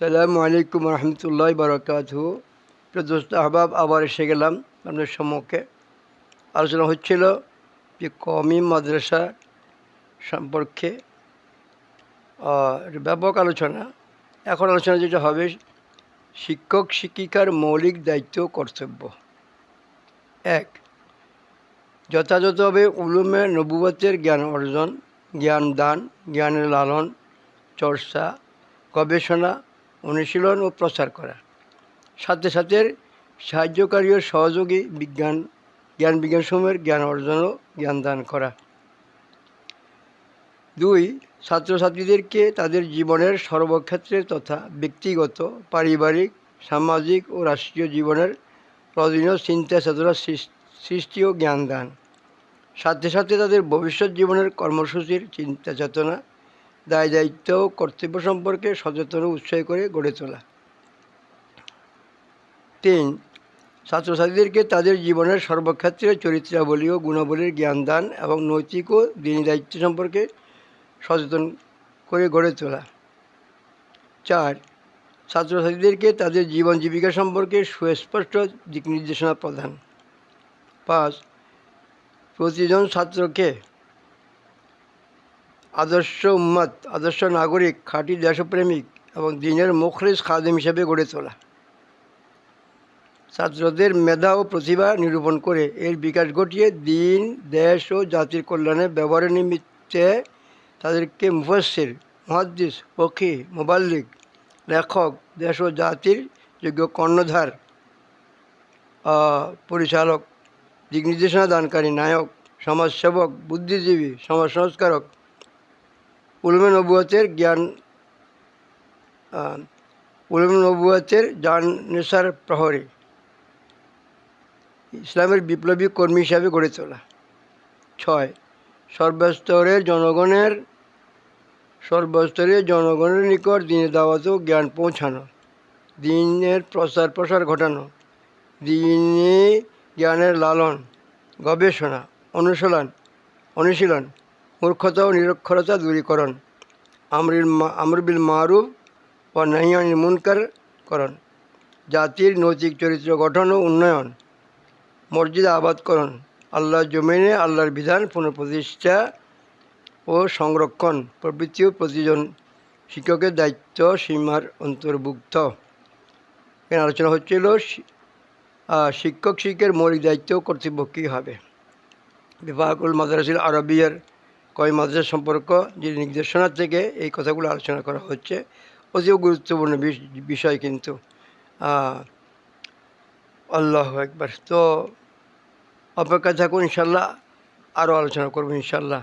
সালামু আলাইকুম রহমতুল্লাহ বারকাত দোস্ত, আহবাব আবার এসে গেলাম আপনার সম্মুখে। আলোচনা হচ্ছিল যে কমি মাদ্রাসা সম্পর্কে। ব্যাপক আলোচনা। এখন আলোচনা যেটা হবে, শিক্ষক শিক্ষিকার মৌলিক দায়িত্ব কর্তব্য। এক, যথাযথভাবে উলুমে নবুবতের জ্ঞান অর্জন, জ্ঞান দান, জ্ঞানের লালন, চর্চা, গবেষণা অনুশীলন ও প্রচার করা। সাথে সাথে সাহায্যকারী ও সহযোগী বিজ্ঞান, জ্ঞান বিজ্ঞানসমূহের জ্ঞান অর্জন ও জ্ঞান দান করা। দুই, ছাত্রছাত্রীদেরকে তাদের জীবনের সর্বক্ষেত্রে তথা ব্যক্তিগত, পারিবারিক, সামাজিক ও রাষ্ট্রীয় জীবনের প্রয়োজনীয় চিন্তা চেতনা সৃষ্টি ও জ্ঞান দান। সাথে সাথে তাদের ভবিষ্যৎ জীবনের কর্মসূচির চিন্তা চেতনা দায় দায়িত্ব, কর্তব্য সম্পর্কে সচেতন উৎসাহ করে গড়ে তোলা। তিন, ছাত্রছাত্রীদেরকে তাদের জীবনের সর্বক্ষেত্রে চরিত্রাবলী ও গুণাবলীর জ্ঞান দান এবং নৈতিক ও দিনী দায়িত্ব সম্পর্কে সচেতন করে গড়ে তোলা। চার, ছাত্রছাত্রীদেরকে তাদের জীবন জীবিকা সম্পর্কে সুস্পষ্ট দিক নির্দেশনা প্রদান। পাঁচ, প্রতিজন ছাত্রকে আদর্শ উম্মাদ আদর্শ নাগরিক, খাঁটি দেশপ্রেমিক এবং দিনের মুখলিস খাদেম হিসেবে গড়ে তোলা। ছাত্রদের মেধা ও প্রতিভা নিরূপণ করে এর বিকাশ ঘটিয়ে দিন, দেশ ও জাতির কল্যাণে ব্যবহারের নিমিত্তে তাদেরকে মুফাসির মহাদ্দিস পক্ষী মোবাল্লিক, লেখক, দেশ ও জাতির যোগ্য কর্ণধার পরিচালক, দিক নির্দেশনা দানকারী, নায়ক, সমাজসেবক, বুদ্ধিজীবী সমাজ সংস্কারক উলুমে নবুয়তের জ্ঞান উলুমে নবুয়তের জান নেশার প্রহরী ইসলামের বিপ্লবী কর্মী হিসাবে গড়ে তোলা। ছয়, সর্বস্তরের জনগণের সর্বস্তরের জনগণের নিকট দিনের দাওয়াত ও জ্ঞান পৌঁছানো, দিনের প্রচার প্রসার ঘটানো, দিনে জ্ঞানের লালন, গবেষণা, অনুশীলন অনুশীলন মূর্খতা ও নিরক্ষরতা দূরীকরণ। আমরিল মা- আমর বিল মারুফ ও নাহিয়ানিল মুনকার করণ। জাতির নৈতিক চরিত্র গঠন ও উন্নয়ন। মসজিদ আবাদকরণ আল্লাহর জমিনে আল্লাহর বিধান পুনঃপ্রতিষ্ঠা ও সংরক্ষণ প্রভৃতি প্রতিজন শিক্ষকের দায়িত্ব সীমার অন্তর্ভুক্ত। এখানে আলোচনা হচ্ছিল শিক্ষক শিক্ষকের মৌলিক দায়িত্ব কর্তব্য কী হবে। বিভাগুল মাদ্রাসিল আরবিয়ার কয় মাদ্রাসা সম্পর্ক, যে নির্দেশনা থেকে এই কথাগুলো আলোচনা করা হচ্ছে। অতীব গুরুত্বপূর্ণ বিষ- বিষয় কিন্তু। আল্লাহ একবার তো অপেক্ষা থাকুন, ইনশাল্লাহ আরও আলোচনা করব, ইনশাল্লাহ।